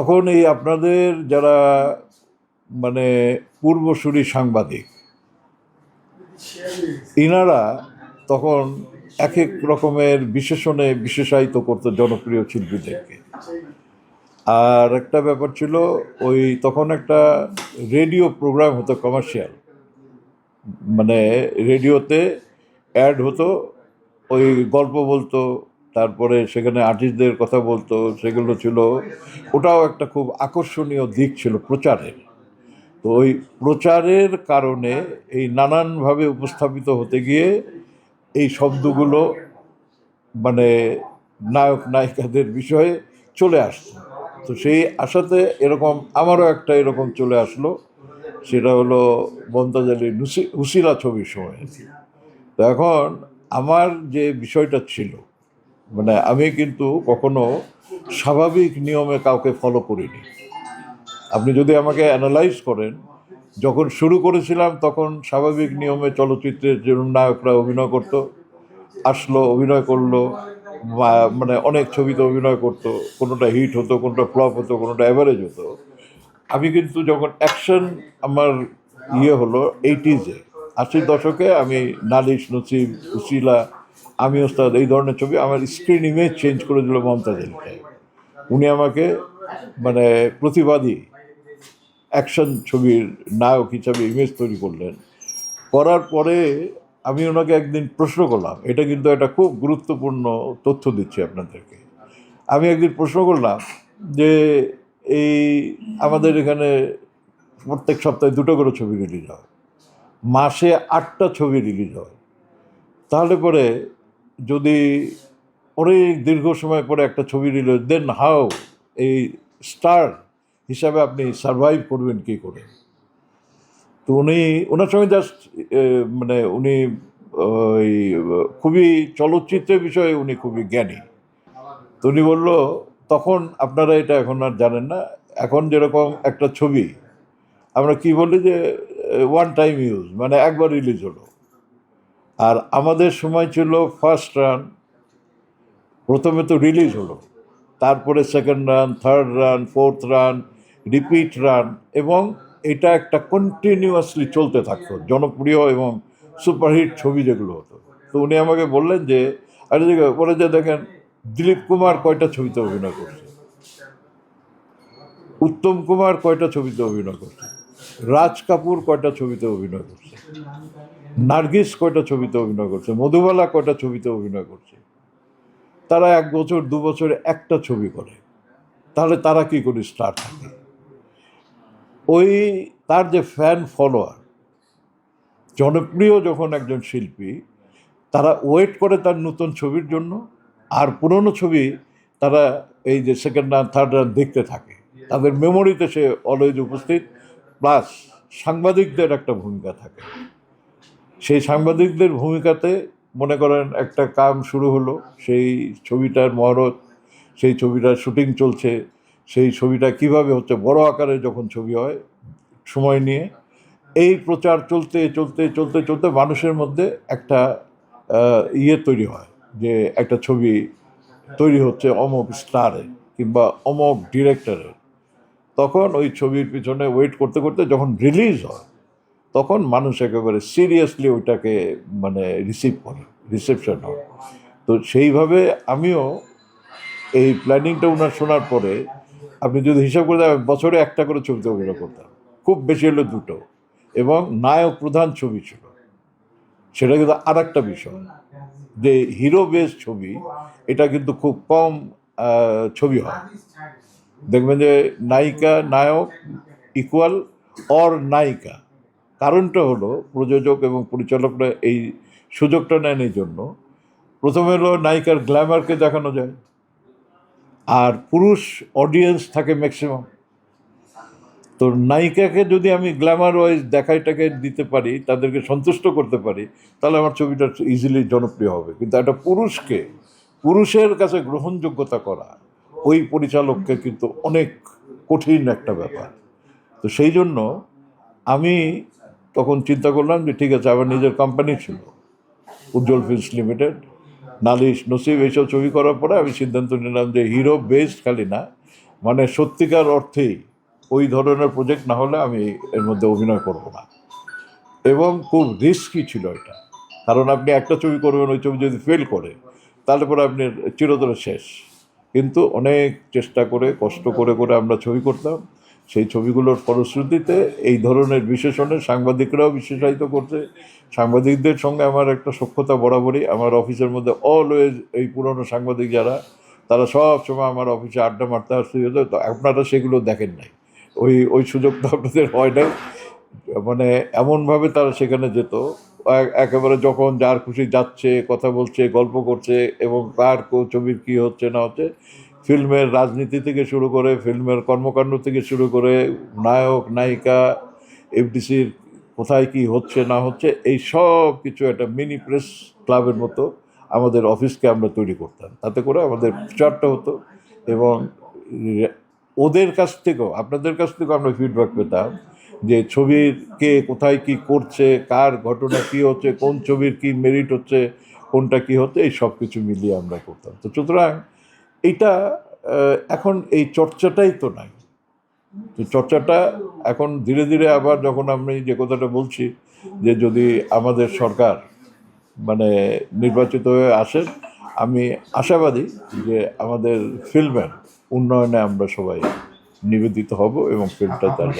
তখন এই আপনাদের যারা মানে পূর্বসূরি সাংবাদিক, ইনারা তখন এক এক রকমের বিশেষণে বিশেষায়িত করতো জনপ্রিয় শিল্পীদেরকে। আর একটা ব্যাপার ছিল, ওই তখন একটা রেডিও প্রোগ্রাম হতো কমার্শিয়াল। মানে রেডিওতে অ্যাড হতো, ওই গল্প বলতো তারপরে সেখানে আর্টিস্টদের কথা বলতো, সেগুলো ছিল। ওটাও একটা খুব আকর্ষণীয় দিক ছিল প্রচারের। তো ওই প্রচারের কারণে এই নানানভাবে উপস্থাপিত হতে গিয়ে এই শব্দগুলো মানে নায়ক, নায়িকাদের বিষয়ে চলে আসতো। তো সেই আশাতে এরকম আমারও একটা এরকম চলে আসলো। সেটা হলো মমতাজ নুসি- হুসিলা ছবির সময়। তো এখন আমার যে বিষয়টা ছিল মানে আমি কিন্তু কখনো স্বাভাবিক নিয়মে কাউকে ফলো করিনি। আপনি যদি আমাকে অ্যানালাইজ করেন, যখন শুরু করেছিলাম তখন স্বাভাবিক নিয়মে চলচ্চিত্রের যে নায়করা অভিনয় করতো, আসলো, অভিনয় করল মানে অনেক ছবিতে অভিনয় করতো, কোনোটা হিট হতো, কোনোটা ফ্লপ হতো, কোনোটা অ্যাভারেজ হতো। আমি কিন্তু যখন অ্যাকশন আমার ইয়ে হলো এইটিজে আশির দশকে আমি নালিশ, নসিব উসিলা আমি ওস্তাদ, এই ধরনের ছবি আমার স্ক্রিন ইমেজ চেঞ্জ করে দিল মমতাজ উনি আমাকে মানে প্রতিবাদী অ্যাকশন ছবির নায়ক হিসাবে ইমেজ তৈরি করলেন। করার পরে আমি ওনাকে একদিন প্রশ্ন করলাম, এটা কিন্তু একটা খুব গুরুত্বপূর্ণ তথ্য দিচ্ছি আপনাদেরকে। আমি একদিন প্রশ্ন করলাম যে, এই আমাদের এখানে প্রত্যেক সপ্তাহে দুটো করে ছবি রিলিজ হয়, মাসে আটটা ছবি রিলিজ হয়। তাহলে পরে যদি অনেক দীর্ঘ সময় পরে একটা ছবি রিলিজ দেন হাও এই স্টার হিসাবে আপনি সারভাইভ করবেন কী করে? তো উনি ওনার সঙ্গে জাস্ট মানে উনি, ওই, খুবই চলচ্চিত্রের বিষয়ে উনি খুবই জ্ঞানী। তো উনি বলল, তখন আপনারা এটা এখন আর জানেন না। এখন যেরকম একটা ছবি, আমরা কি বলি যে ওয়ান টাইম ইউজ মানে একবার রিলিজ হলো। আর আমাদের সময় ছিল ফার্স্ট রান প্রথমে তো রিলিজ হলো, তারপরে second run third run fourth run repeat run এবং এটা একটা কন্টিনিউয়াসলি চলতে থাকতো, জনপ্রিয় এবং সুপারহিট ছবি যেগুলো হতো। তো উনি আমাকে বললেন যে, আরে যে বলে যে দেখেন, দিলীপ কুমার কয়টা ছবিতে অভিনয় করছে? উত্তম কুমার কয়টা ছবিতে অভিনয় করছে? রাজ কাপুর কয়টা ছবিতে অভিনয় করছে? নার্গিস কয়টা ছবিতে অভিনয় করছে? মধুবালা কয়টা ছবিতে অভিনয় করছে? তারা এক বছর, দু বছরে একটা ছবি করে। তাহলে তারা কি করে স্টার থাকে? ওই তার যে ফ্যান ফলোয়ার জনপ্রিয় যখন একজন শিল্পী, তারা ওয়েট করে তার নতুন ছবির জন্য, আর পুরনো ছবি তারা এই যে সেকেন্ড রান থার্ড রান দেখতে থাকে। তাদের মেমোরিতে সে অলওয়েজ উপস্থিত প্লাস সাংবাদিকদের একটা ভূমিকা থাকে। সেই সাংবাদিকদের ভূমিকাতে মনে করেন একটা কাম শুরু হলো। সেই ছবিটার মহরত, সেই ছবিটার শুটিং চলছে, সেই ছবিটা কীভাবে হচ্ছে, বড় আকারে যখন ছবি হয়, সময় নিয়ে, এই প্রচার চলতে চলতে চলতে চলতে মানুষের মধ্যে একটা ইয়ে তৈরি হয় যে একটা ছবি তৈরি হচ্ছে অমক স্টারে কিংবা অমক ডিরেক্টরের। তখন ওই ছবির পিছনে ওয়েট করতে করতে যখন রিলিজ হয় তখন মানুষ একেবারে সিরিয়াসলি ওইটাকে মানে রিসিভ করে রিসেপশন হয়। তো সেইভাবে আমিও এই প্ল্যানিংটা ওনার শোনার পরে, আপনি যদি হিসাব করে দেন বছরে একটা করে ছবিতে অভিনয় করতাম। খুব বেশি হলো দুটো। এবং নায়ক প্রধান ছবি ছিল। সেটা কিন্তু আর একটা বিষয়। যে হিরো বেস ছবি, এটা কিন্তু খুব কম ছবি হয়। দেখবেন যে নায়িকা, নায়ক ইকুয়াল অর নায়িকা। কারণটা হলো প্রযোজক এবং পরিচালকরা এই সুযোগটা নেন এই জন্য। প্রথমে হলো নায়িকার গ্ল্যামারকে দেখানো যায়। আর পুরুষ অডিয়েন্স থাকে ম্যাক্সিমাম তো নায়িকাকে যদি আমি গ্ল্যামার ওয়াইজ দেখাইটাকে দিতে পারি, তাদেরকে সন্তুষ্ট করতে পারি, তাহলে আমার ছবিটা ইজিলি জনপ্রিয় হবে। কিন্তু একটা পুরুষকে, পুরুষের কাছে গ্রহণযোগ্যতা করা ওই পরিচালককে কিন্তু অনেক কঠিন একটা ব্যাপার। তো সেই জন্য আমি তখন চিন্তা করলাম যে ঠিক আছে আমার নিজের কোম্পানি ছিল, উজ্জ্বল ফিল্মস লিমিটেড। নালিশ নসিব এইসব ছবি করার পরে আমি সিদ্ধান্ত নিলাম যে হিরো বেসড খালি না মানে সত্যিকার অর্থেই ওই ধরনের প্রজেক্ট না হলে আমি এর মধ্যে অভিনয় করব না। এবং খুব রিস্কি ছিল এটা। কারণ আপনি একটা ছবি করবেন, ওই ছবি যদি ফেল করে, তাহলে পরে আপনি চিরতরে শেষ। কিন্তু অনেক চেষ্টা করে, কষ্ট করে করে আমরা ছবি করতাম। সেই ছবিগুলোর ফলশ্রুতিতে এই ধরনের বিশেষণে সাংবাদিকরাও বিশেষায়িত করছে। সাংবাদিকদের সঙ্গে আমার একটা সখ্যতা বরাবরই। আমার অফিসের মধ্যে অলওয়েজ এই পুরনো সাংবাদিক যারা, তারা সব সময় আমার অফিসে আড্ডা মারতে আসতে যেত। তো আপনারা সেগুলো দেখেন নাই। ওই ওই সুযোগটা আপনাদের হয় নাই। মানে এমনভাবে তারা সেখানে যেত। এক- একেবারে যখন যার খুশি যাচ্ছে, কথা বলছে, গল্প করছে এবং কার ছবির কী হচ্ছে না হচ্ছে ফিল্মের রাজনীতি থেকে শুরু করে, ফিল্মের কর্মকাণ্ড থেকে শুরু করে, নায়ক, নায়িকা, এফডিসির কোথায় কি হচ্ছে, না হচ্ছে, এই সব কিছু একটা মিনি প্রেস ক্লাবের মতো আমাদের অফিসকে আমরা তৈরি করতাম। তাতে করে আমাদের প্রচারটা হতো এবং ওদের কাছ থেকেও, আপনাদের কাছ থেকেও আমরা ফিডব্যাক পেতাম যে ছবির কে কোথায় কি করছে, কার ঘটনা কি হচ্ছে, কোন ছবির কি মেরিট হচ্ছে, কোনটা কি হচ্ছে, এই সব কিছু মিলিয়ে আমরা করতাম। তো সুতরাং এটা এখন এই চর্চাটাই তো নাই। তো চর্চাটা এখন ধীরে ধীরে আবার যখন আমি যে কথাটা বলছি যে যদি আমাদের সরকার মানে নির্বাচিত হয়ে আসেন আমি আশাবাদী যে আমাদের ফিল্মের উন্নয়নে আমরা সবাই নিবেদিত হব এবং ফিল্মটা তার